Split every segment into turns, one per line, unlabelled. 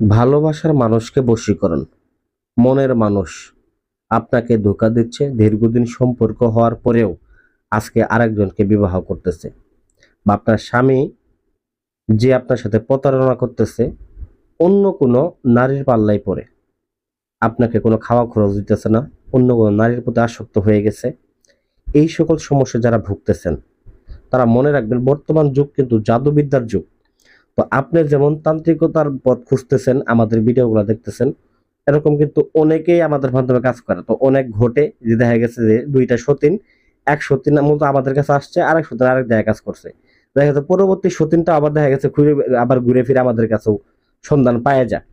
ভালোবাসার মানুষকে বশীকরণ। মনের মানুষ। আপনাকে ধোকা দিচ্ছে দীর্ঘদিন সম্পর্ক হওয়ার পরেও আজকে আরেকজনকে বিবাহ করতেছে। বা আপনার স্বামী যে আপনার সাথে প্রতারণা করতেছে, অন্য কোনো নারীর পাল্লাই পড়ে। আপনাকে কোনো খাওয়া খরচ দিতেছে না, অন্য কোনো নারীর প্রতি আসক্ত হয়ে গেছে। এই সকল সমস্যা যারা ভুগতেছেন, তারা মনে রাখবেন বর্তমান যুগ কিন্তু জাদুবিদ্যার যুগ। তো আপনি যেমন তান্ত্রিকতার পথ খুঁজতেছেন, আমাদের ভিডিওগুলো দেখতেছেন, এরকম কিন্তু অনেকেই আমাদের মাধ্যমে কাজ করে। তো অনেক ঘটে যে দেখা গেছে যে দুইটা সতীন, এক সতীন মূলত আমাদের কাছে আসছে, আরেক সতীন আরেক জায়গায় কাজ করছে। দেখা গেছে পরবর্তী সতীনটা আবার দেখা গেছে ঘুরে আবার ঘুরে ফিরে আমাদের কাছেও সন্ধান পাওয়া যায়।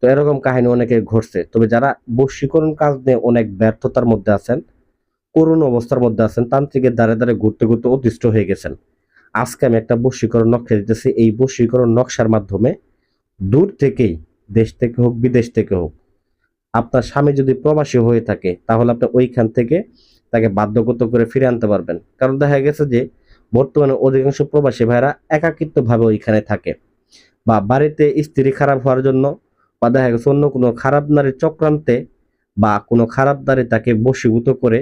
তো এরকম কাহিনী অনেকে ঘটছে। তবে যারা বশীকরণ কাজ নিয়ে অনেক ব্যর্থতার মধ্যে আছেন, করুণ অবস্থার মধ্যে আছেন, তান্ত্রিকের দ্বারে দ্বারে ঘুরতে ঘুরতে অতিষ্ঠ হয়ে গেছেন। আজকে আমি একটা বশীকরণ নকশা দিতেছি। এই বশীকরণ নকশার মাধ্যমে দূর থেকেই, দেশ থেকে হোক, বিদেশ থেকে হোক, আপনার স্বামী যদি প্রবাসী হয়ে থাকে, তাহলে আপনি ওইখান থেকে তাকে বাধ্যগত করে ফিরে আনতে পারবেন। কারণ দেখা গেছে যে, বর্তমানে অধিকাংশ প্রবাসী ভাইরা একাকিত্বভাবে ওইখানে থাকে বা বাড়িতে স্ত্রী খারাপ হওয়ার জন্য বা দেখা গেছে অন্য কোনো খারাপ নারীর চক্রান্তে বা কোনো খারাপ নারী তাকে বশীভূত করে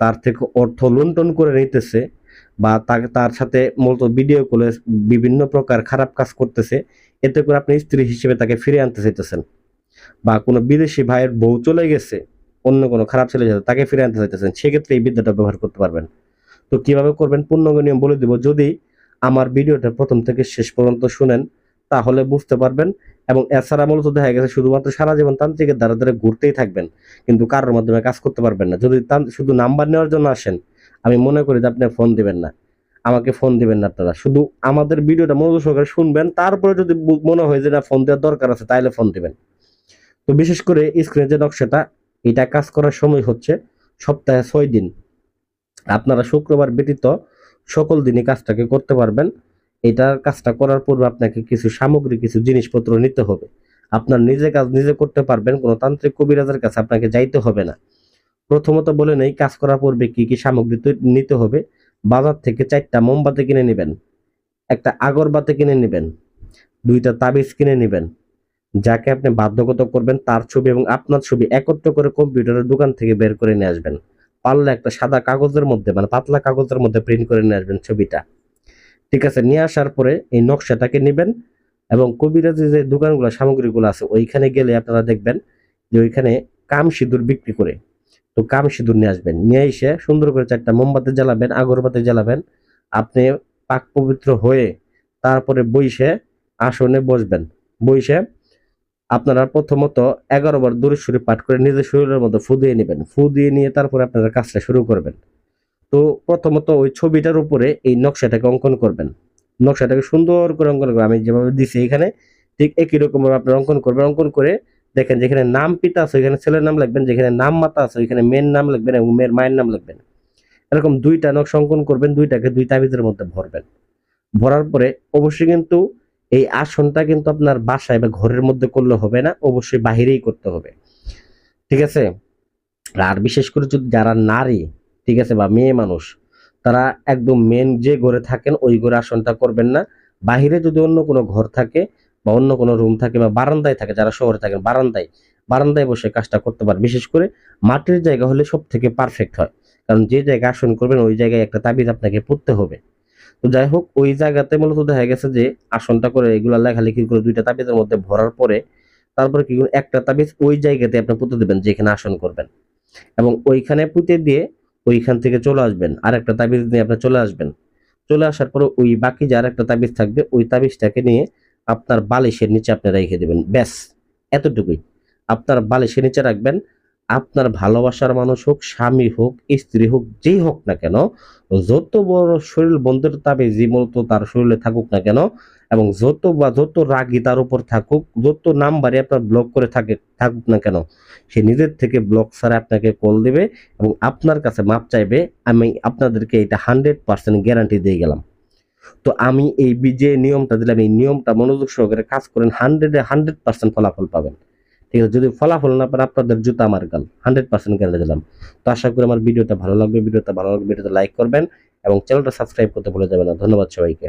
তার থেকে অর্থ লুণ্ঠন করে নিতেছে বা তার সাথে মূলত ভিডিও কলে বিভিন্ন প্রকার খারাপ কাজ করতেছে, এতে করে আপনি স্ত্রী হিসেবে তাকে ফিরে আনতে চাইতেছেন। বা কোনো বিদেশি ভাইয়ের বউ চলে গেছে, অন্য কোনো খারাপ ছেলে যাতে তাকে ফিরে আনতে চাইতেছেন, সেক্ষেত্রে এই বিদ্যাটা ব্যবহার করতে পারবেন। তো কীভাবে করবেন? পূর্ণাঙ্গ নিয়ম বলে দিব, যদি আমার ভিডিওটা প্রথম থেকে শেষ পর্যন্ত শুনেন, তাহলে বুঝতে পারবেন এবং এছাড়া মূলত দেখা গেছে শুধুমাত্র সারা জীবন তান্ত্রিকের দ্বারা দ্বারা ঘুরতেই থাকবেন, কিন্তু কারোর মাধ্যমে কাজ করতে পারবেন না। যদি শুধু নাম্বার নেওয়ার জন্য আসেন আমি মনে করি যে আপনি ফোন দিবেন না। আমাকে ফোন দিবেন না আপনারা। শুধু আমাদের ভিডিওটা মনোযোগ সহকারে শুনবেন, তারপরে যদি মনে হয় যে না, ফোন দেওয়ার দরকার আছে তাহলে ফোন দিবেন। তো বিশেষ করে স্ক্রিনে যে নকশাটা, এটা কাজ করার সময় হচ্ছে সপ্তাহে ছয় দিন। আপনারা শুক্রবার ব্যতীত সকল দিনই কাজটাকে করতে পারবেন। এটার কাজটা করার পূর্বে আপনাকে কিছু সামগ্রী কিছু জিনিসপত্র নিতে হবে। আপনার নিজে কাজ নিজে করতে পারবেন, কোনো তান্ত্রিক কবিরাজের কাছে আপনাকে যাইতে হবে না। প্রথমত বলে নেই, কাজ করার পূর্বে কি কি সামগ্রী নিতে হবে। বাজার থেকে চারটা মোমবাতি কিনে নেবেন, একটা আগরবাতি কিনে নেবেন, দুইটা তাবিজ কিনে নেবেন। যাকে আপনি বাধ্যগত করবেন তার ছবি এবং আপনার ছবি একত্র করে কম্পিউটারের দোকান থেকে বের করে নিয়ে আসবেন। পারলে একটা সাদা কাগজের মধ্যে মানে পাতলা কাগজের মধ্যে প্রিন্ট করে নিয়ে আসবেন ছবিটা। ঠিক আছে, নিয়ে আসার পরে এই নকশাটাকে নেবেন এবং কবিরাজি যে দোকানগুলো, সামগ্রীগুলো আছে, ওইখানে গেলে আপনারা দেখবেন যে ওইখানে কাম সিঁদুর বিক্রি করে তো কাম সিঁদুর নিয়ে আসবেন। নিয়ে এসে সুন্দর করে চারটা মোমবাতি জ্বালাবেন, আগরবাতি জ্বালাবেন। আপনি পাক পবিত্র হয়ে তারপরে বইসে আসনে বসবেন। বইসে আপনারা প্রথমত এগারো বার দূরেশ্বরী পাঠ করে নিজের শরীরের মধ্যে ফু দিয়ে নেবেন। ফু দিয়ে নিয়ে তারপরে আপনারা কাজটা শুরু করবেন। তো প্রথমত ওই ছবিটার উপরে এই নকশাটাকে অঙ্কন করবেন। নকশাটাকে সুন্দর করে অঙ্কন করবেন। আমি যেভাবে দিছি এখানে ঠিক একই রকমভাবে আপনারা অঙ্কন করবেন। অঙ্কন করে দেখেন যেখানে নাম পিতা আছে, ওইখানে ছেলের নাম লিখবেন, যেখানে নাম মাতা আছে, ওইখানে মেয়ের নাম লিখবেন এবং মেয়ের মায়ের নাম লিখবেন। এরকম দুইটা নকশা অঙ্কন করবেন, দুইটাকে দুই তাবিজের মধ্যে ভরবেন। ভরার পরে অবশ্যই কিন্তু এই আসনটা কিন্তু আপনার বাসায় বা ঘরের মধ্যে করলে হবে না, অবশ্যই বাহিরেই করতে হবে। ঠিক আছে? আর বিশেষ করে যদি যারা নারী, ঠিক আছে, বা মেয়ে মানুষ, তারা একদম মেন যে ঘরে থাকেন, ওই ঘরে আসনটা করবেন না। বাহিরে যদি অন্য কোনো ঘর থাকে বা অন্য কোনো রুম থাকে বা বারান্দায় থাকে, যারা শহরে থাকেন, বারান্দায় বারান্দায় বসে কাজটা করতে পারে বিশেষ করে মাটির জায়গা হলে সব থেকে পারফেক্ট হয়। কারণ যে জায়গায় আসন করবেন, ওই জায়গায় একটা তাবিজ আপনাকে পড়তে হবে। তো যাই হোক, ওই জায়গাতে মূলত দেখা গেছে যে আসনটা করে এগুলা লেখালেখি করে দুইটা তাবিজের মধ্যে ভরার পরে তারপরে কি? একটা তাবিজ ওই জায়গাতে আপনি পুঁতে দেবেন, যেখানে আসন করবেন। এবং ওইখানে পুঁতে দিয়ে ওইখান থেকে চলে আসবেন আর একটা তাবিজ নিয়ে আপনি চলে আসবেন। চলে আসার পরে ওই বাকি যে আর একটা তাবিজ থাকবে, ওই তাবিজটাকে নিয়ে আপনার বালিশের নিচে আপনি রেখে দেবেন। ব্যাস, এতটুকুই। আপনার বালিশের নিচে রাখবেন। আপনার ভালোবাসার মানুষ হোক, স্বামী হোক, স্ত্রী হোক, যেই হোক না কেন, যত বড় শরীর বন্ধের তাবিজই মূলত তার শরীরে থাকুক না কেন, এবং যত বা যত রাগই তার উপর থাকুক, যত নাম্বারে আপনার ব্লক করে থাকে, থাকুক না কেন, সে নিজের থেকে ব্লক ছাড়া আপনাকে কল দেবে এবং আপনার কাছে মাপ চাইবে। আমি আপনাদেরকে এটা হান্ড্রেড পার্সেন্ট গ্যারান্টি দিয়ে গেলাম। তো আমি এই বিজে নিয়মটা দিলাম, এই নিয়মটা মনোযোগ সহকারে কাজ করেন, হান্ড্রেডে হান্ড্রেড পার্সেন্ট ফলাফল পাবেন। ঠিক আছে, যদি ফলাফল না পান, আপনাদের জুতা আমার গাল, হান্ড্রেড পার্সেন্ট গেলে দিলাম। তো আশা করি আমার ভিডিওটা ভালো লাগবে, ভিডিওটা ভালো লাগবে ভিডিওটা লাইক করবেন এবং চ্যানেলটা সাবস্ক্রাইব করতে ভুলে যাবেন না। ধন্যবাদ সবাইকে।